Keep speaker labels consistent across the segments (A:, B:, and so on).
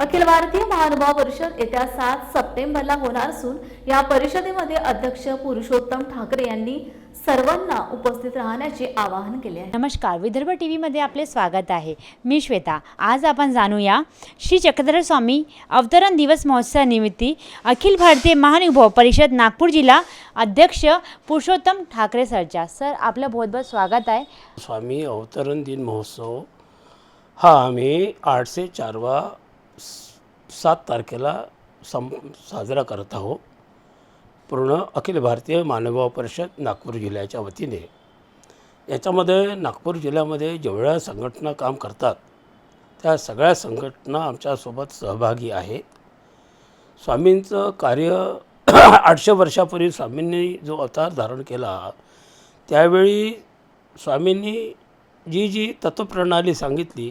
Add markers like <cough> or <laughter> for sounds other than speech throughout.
A: अखिल भारतीय महानुभाव परिषद येत्या सात सप्टेंबरला होणार असून या परिषदेमध्ये अध्यक्ष पुरुषोत्तम ठाकरे यांनी सर्वांना उपस्थित राहण्याचे आवाहन केले आहे.
B: नमस्कार. विदर्भ टी व्हीमध्ये आपले स्वागत आहे. मी श्वेता. आज आपण जाणूया श्री चक्रधर स्वामी अवतरण दिवस महोत्सवानिमित्ती अखिल भारतीय महानुभाव परिषद नागपूर जिल्हा अध्यक्ष पुरुषोत्तम ठाकरे सरच्या. सर आपलं बहुत बहुत स्वागत आहे.
C: स्वामी अवतरण दिन महोत्सव. हा आम्ही आठशे चारवा सात तारखेला सं साजरा करत आहो पूर्ण अखिल भारतीय मानवभाव परिषद नागपूर जिल्ह्याच्या वतीने. याच्यामध्ये नागपूर जिल्ह्यामध्ये जेवढ्या संघटना काम करतात त्या सगळ्या संघटना आमच्यासोबत सहभागी आहेत. स्वामींचं कार्य <clears throat> आठशे वर्षापूर्वी स्वामींनी जो अवतार धारण केला त्यावेळी स्वामींनी जी जी तत्वप्रणाली सांगितली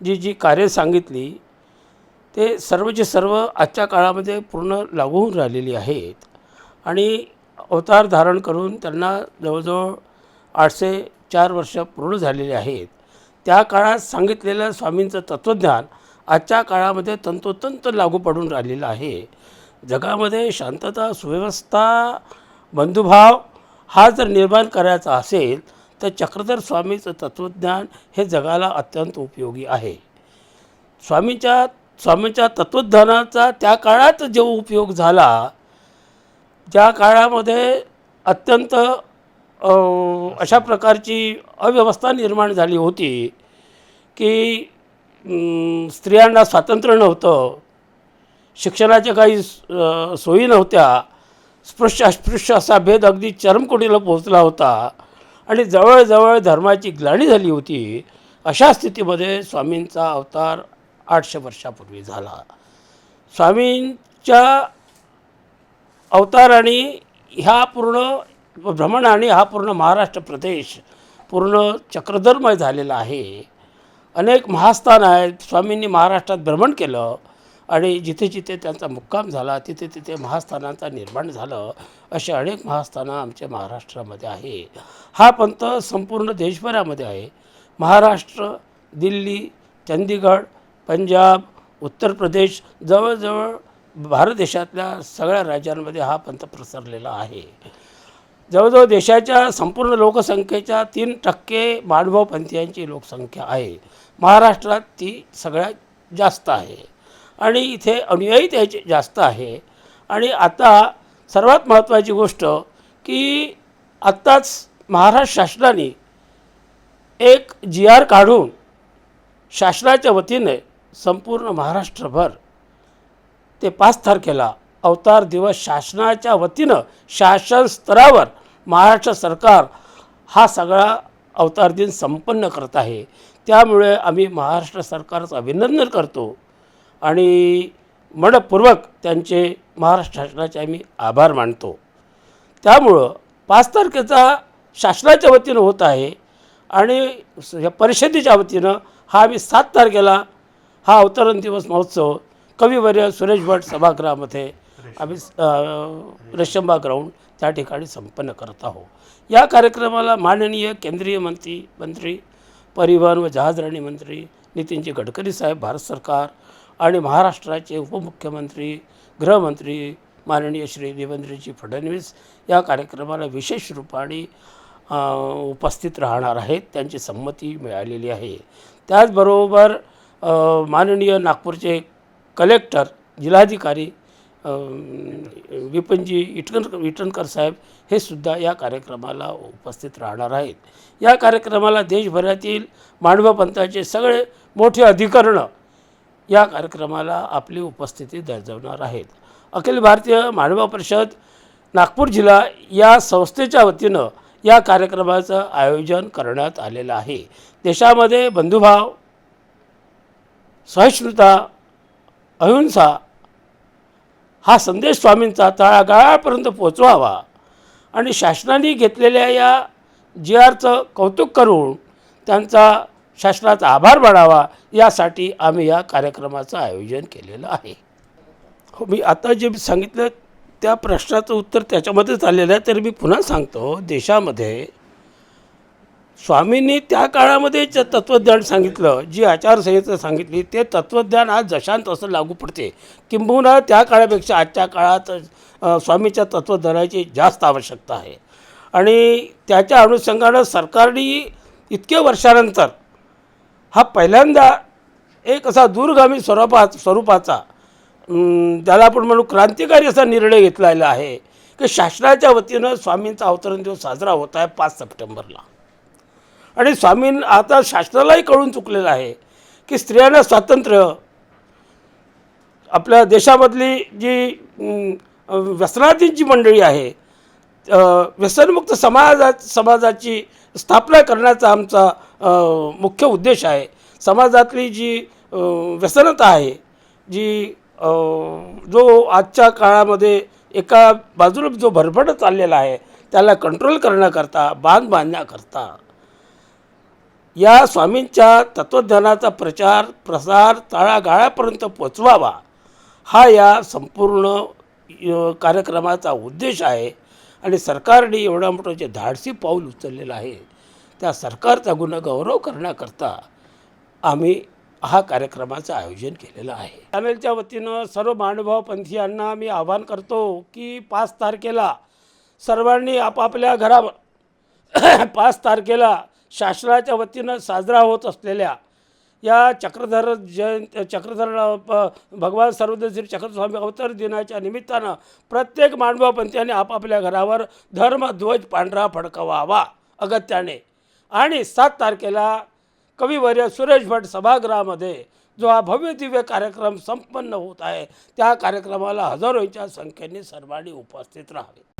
C: जी जी कार्य सांगितली ते सर्वचे सर्व आजच्या काळामध्ये पूर्ण लागू होऊन राहिलेली आहेत आणि अवतार धारण करून त्यांना जवळजवळ आठशे चार वर्ष पूर्ण झालेले आहेत. त्या काळात सांगितलेलं स्वामींचं तत्त्वज्ञान आजच्या काळामध्ये तंतोतंत लागू पडून राहिलेलं आहे. जगामध्ये शांतता सुव्यवस्था बंधुभाव हा जर निर्माण करायचा असेल तर चक्रधर स्वामीचं तत्त्वज्ञान हे जगाला अत्यंत उपयोगी आहे. स्वामींच्या स्वामींच्या तत्त्वज्ञानाचा त्या काळात जो उपयोग झाला ज्या काळामध्ये अत्यंत अशा प्रकारची अव्यवस्था निर्माण झाली होती की स्त्रियांना स्वातंत्र्य नव्हतं शिक्षणाच्या काही सोयी नव्हत्या स्पृश्य अस्पृश्य असा भेद अगदी चरमकोटीला पोहोचला होता आणि जवळजवळ धर्माची ग्लाणी झाली होती अशा स्थितीमध्ये स्वामींचा अवतार आठशे वर्षापूर्वी झाला. स्वामींच्या अवताराने ह्या पूर्ण भ्रमणाने हा पूर्ण महाराष्ट्र प्रदेश पूर्ण चक्रधर्मय झालेला आहे. अनेक महास्थान आहेत. स्वामींनी महाराष्ट्रात भ्रमण केलं आणि जिथे जिथे त्यांचा मुक्काम झाला तिथे तिथे महास्थानांचा निर्माण झालं असे अनेक महास्थानं आमच्या महाराष्ट्रामध्ये आहे. हा पंथ संपूर्ण देशभरामध्ये आहे. महाराष्ट्र दिल्ली चंदीगड पंजाब उत्तर प्रदेश जवळजवळ भारत देशातल्या सगळ्या राज्यांमध्ये हा पंथ प्रसरलेला आहे. जवळजवळ देशाच्या संपूर्ण लोकसंख्येच्या तीन टक्के मानभावपंथीयांची लोकसंख्या आहे. महाराष्ट्रात ती सगळ्यात जास्त आहे. आणि इथे अनुयायी त्याचे जास्त आहे. आणि आता सर्वात महत्त्वाची गोष्ट की आत्ताच महाराष्ट्र शासनाने एक जी आर काढून शासनाच्या वतीने संपूर्ण महाराष्ट्रभर ते पाच तारखेला अवतार दिवस शासनाच्या वतीनं शासन स्तरावर महाराष्ट्र सरकार हा सगळा अवतार दिन संपन्न करत आहे. त्यामुळे आम्ही महाराष्ट्र सरकारचं अभिनंदन करतो आणि मनपूर्वक त्यांचे महाराष्ट्र शासनाचे आम्ही आभार मानतो. त्यामुळं पाच तारखेचा शासनाच्या वतीनं होत आहे आणि या परिषदेच्या वतीनं हा आम्ही सात तारखेला हा अवतरण दिवस महोत्सव कविवर्य सुरेश भट सभागृहामध्ये आम्ही रेशंबा ग्राउंड त्या ठिकाणी संपन्न करत आहोत. या कार्यक्रमाला माननीय केंद्रीय मंत्री मंत्री परिवहन व जहाजराणी मंत्री नितीनजी गडकरी साहेब भारत सरकार आणि महाराष्ट्राचे उपमुख्यमंत्री गृहमंत्री माननीय श्री देवेंद्रजी फडणवीस या कार्यक्रमाला विशेष रूपाने उपस्थित राहणार आहेत. त्यांची संमती मिळालेली आहे. त्याचबरोबर माननीय नागपूरचे कलेक्टर जिल्हाधिकारी विपणजी इटकन इटनकर साहेब हे सुद्धा या कार्यक्रमाला उपस्थित राहणार आहेत. या कार्यक्रमाला देशभरातील मांडवा पंथाचे सगळे मोठे अधिकरणं या कार्यक्रमाला आपली उपस्थिती दर्शवणार आहेत. अखिल भारतीय मांडवा परिषद नागपूर जिल्हा या संस्थेच्या वतीनं या कार्यक्रमाचं आयोजन करण्यात आलेलं आहे. देशामध्ये बंधुभाव सहिष्णुता अहिंसा हा संदेश स्वामींचा तळागाळापर्यंत पोचवावा आणि शासनाने घेतलेल्या या जी आरचं कौतुक करून त्यांचा शासनाचा आभार मानावा यासाठी आम्ही या कार्यक्रमाचं आयोजन केलेलं आहे. हो मी आता जे सांगितलं त्या प्रश्नाचं उत्तर त्याच्यामध्येच आलेलं आहे तर मी पुन्हा सांगतो. देशामध्ये स्वामींनी त्या काळामध्ये जे तत्त्वज्ञान सांगितलं जी आचारसंहिता सांगितली ते तत्त्वज्ञान आज जशांत तसं लागू पडते. किंबहुना त्या काळापेक्षा आजच्या काळात स्वामीच्या तत्त्वज्ञानाची जास्त आवश्यकता आहे. आणि त्याच्या अनुषंगानं सरकारने इतक्या वर्षानंतर हा पहिल्यांदा एक असा दूरगामी स्वरूपात स्वरूपाचा ज्याला त्याला आपण म्हणू क्रांतिकारी असा निर्णय घेतलेला आहे की शासनाच्या वतीनं स्वामींचा अवतरण दिवस साजरा होत आहे पाच सप्टेंबरला. आणि स्वामी आता शासनालाही कळून चुकलेलं आहे की स्त्रियांना स्वातंत्र्य आपल्या देशामधली जी अं, जी मंडळी आहे व्यसनमुक्त समाजा समाजाची स्थापना करण्याचा आमचा मुख्य उद्देश आहे. समाजातली जी व्यसनता आहे जी जो आजच्या काळामध्ये एका बाजूला जो भरभट चाललेला आहे त्याला कंट्रोल करण्याकरता बांध बांधण्याकरता या स्वामींच्या तत्त्वज्ञानाचा प्रचार प्रसार तळागाळापर्यंत पोचवावा. हा या संपूर्ण कार्यक्रमाचा उद्देश आहे आणि सरकारने एवढा मोठं जे धाडसी पाऊल उचललेलं आहे त्या सरकारचा गुणगौरव करण्याकरता आम्ही हा कार्यक्रमाचं आयोजन केलेलं आहे. चॅनलच्या वतीनं सर्व महानुभाव पंथीयांना मी आवाहन करतो की पाच तारखेला सर्वांनी आपापल्या घरा पाच तारखेला शासनाच्या वतीनं साजरा होत असलेल्या या चक्रधर जयंत चक्रधर प- भगवान सर्वोदय श्री चक्रस्वामी अवतार दिनाच्या निमित्तानं प्रत्येक मानवापंथीयाने आपापल्या घरावर धर्मध्वज पांढरा फडकवावा अगत्याने. आणि सात तारखेला कविवर्य सुरेश भट सभागृहामध्ये जो हा भव्य दिव्य कार्यक्रम संपन्न होत आहे त्या कार्यक्रमाला हजारोच्या संख्येने सर्वांनी उपस्थित राहावे.